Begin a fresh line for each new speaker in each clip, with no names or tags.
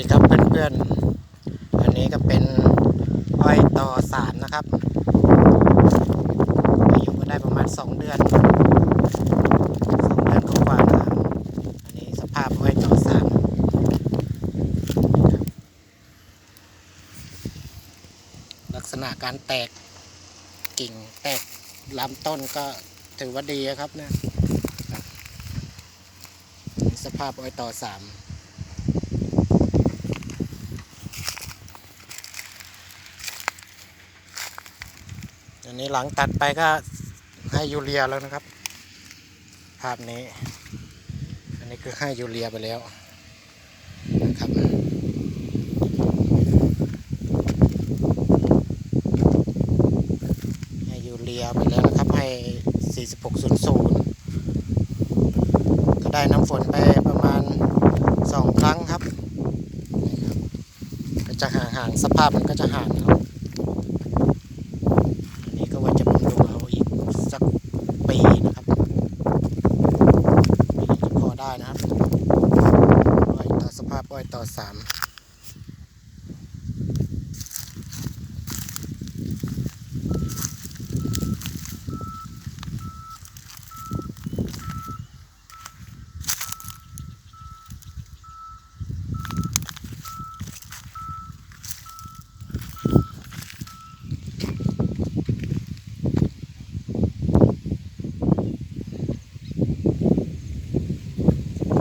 ดีครับเพื่อนๆ อันนี้ก็เป็นอ้อยต่อสามนะครับ อายุก็ได้ประมาณสองเดือนสองเดือนกว่าๆนะครับอันนี้สภาพอ้อยต่อสามลักษณะการแตกกิ่งแตกลำต้นก็ถือว่าดีครับเนะสภาพอ้อยต่อสาม อันนี้หลังตัดไปก็ให้ยูเรียแล้วนะครับ ภาพนี้ อันนี้คือให้ยูเรียไปแล้วนะครับให้ยูเรียไปแล้วนะครับให้ 4600 ก็ได้น้ำฝนไปประมาณ 2 ครั้งครับนี่ครับก็จะห่างๆสภาพมันก็จะห่างครับ อันนี้ก็ว่าจะบำรุงเอาอีกสักปีนะครับปีจะพอได้นะครับอ้อยต่อสภาพอ้อย ต่อสาม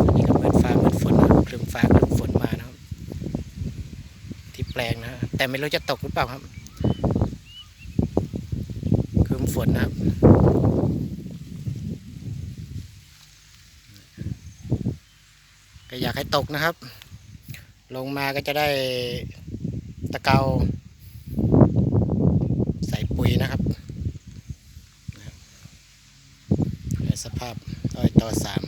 อันนี้ก็เหมือนฟ้าเหมือนฝนนะครับครึ้มฟ้าครึ้มฝนมานะครับ ที่ แปลงนะแต่ไม่รู้จะตกหรือเปล่าครับครึ้มฝนนะครับก็อยากให้ตกนะครับ ลงมาก็จะได้ตะเกาใส่ปุ๋ยนะครับสภาพอ้อยต่อสาม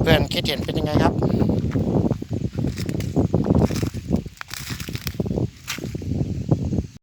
เพื่อนๆคิดเห็นเป็นยังไงครับ